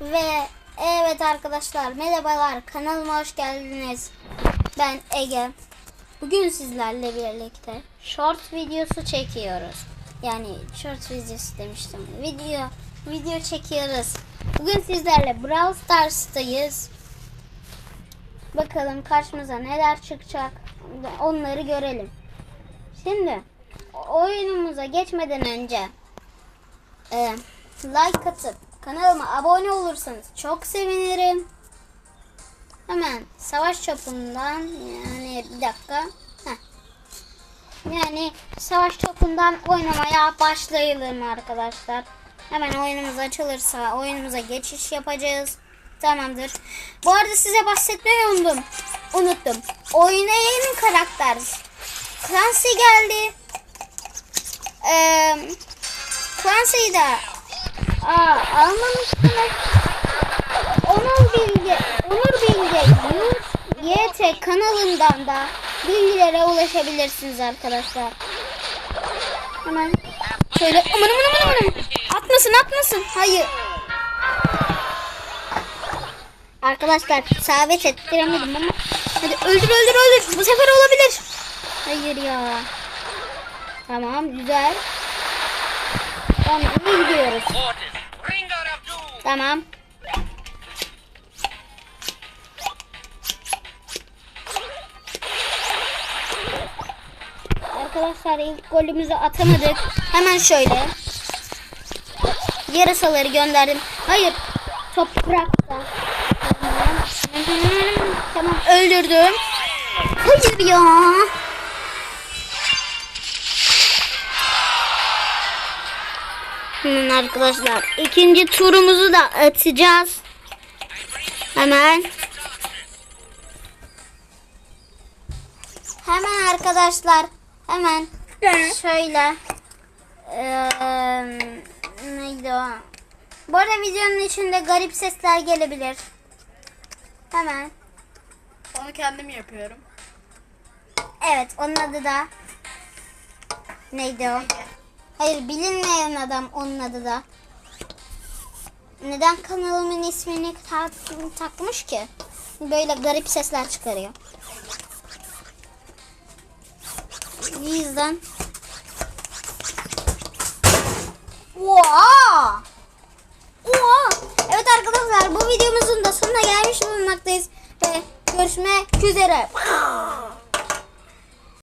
Ve evet arkadaşlar merhabalar kanalıma hoş geldiniz. Ben Ege. Bugün sizlerle birlikte short videosu çekiyoruz. Yani short videosu demiştim. Video video çekiyoruz. Bugün sizlerle Brawl Stars'tayız. Bakalım karşımıza neler çıkacak. Onları görelim. Şimdi oyunumuza geçmeden önce e, like atıp kanalıma abone olursanız çok sevinirim. Hemen savaş çapından yani bir dakika. Heh. Yani savaş topundan oynamaya başlayalım arkadaşlar. Hemen oyunumuz açılırsa oyunumuza geçiş yapacağız. Tamamdır. Bu arada size bahsetmeyi unuttum. Unuttum. Oyuna yeni karakter. Clancy geldi. Ee, Clancy'yi de aa, almamıştınız. Onur Bilge, Onur Bilge YT kanalından da bilgilere ulaşabilirsiniz arkadaşlar. Hemen şöyle aman aman aman aman. Atmasın atmasın. Hayır. Arkadaşlar sabit ettiremedim ama. Hadi öldür öldür öldür. Bu sefer olabilir. Hayır ya. Tamam güzel. Tamam iyi gidiyoruz. Tamam. Arkadaşlar ilk golümüzü atamadık. Hemen şöyle. Yarasaları gönderdim. Hayır. Toprakta. Tamam öldürdüm. Hayır ya. Hemen arkadaşlar ikinci turumuzu da atacağız. Hemen. Hemen arkadaşlar hemen şöyle eee neydi o? Bu arada videonun içinde garip sesler gelebilir. Hemen. Onu kendim yapıyorum. Evet onun adı da neydi o? Hayır bilinmeyen adam onun adı da. Neden kanalımın ismini tak, takmış ki? Böyle garip sesler çıkarıyor. Bu yüzden. Oha! Oha! Evet arkadaşlar bu videomuzun da sonuna gelmiş bulunmaktayız. Ve görüşmek üzere.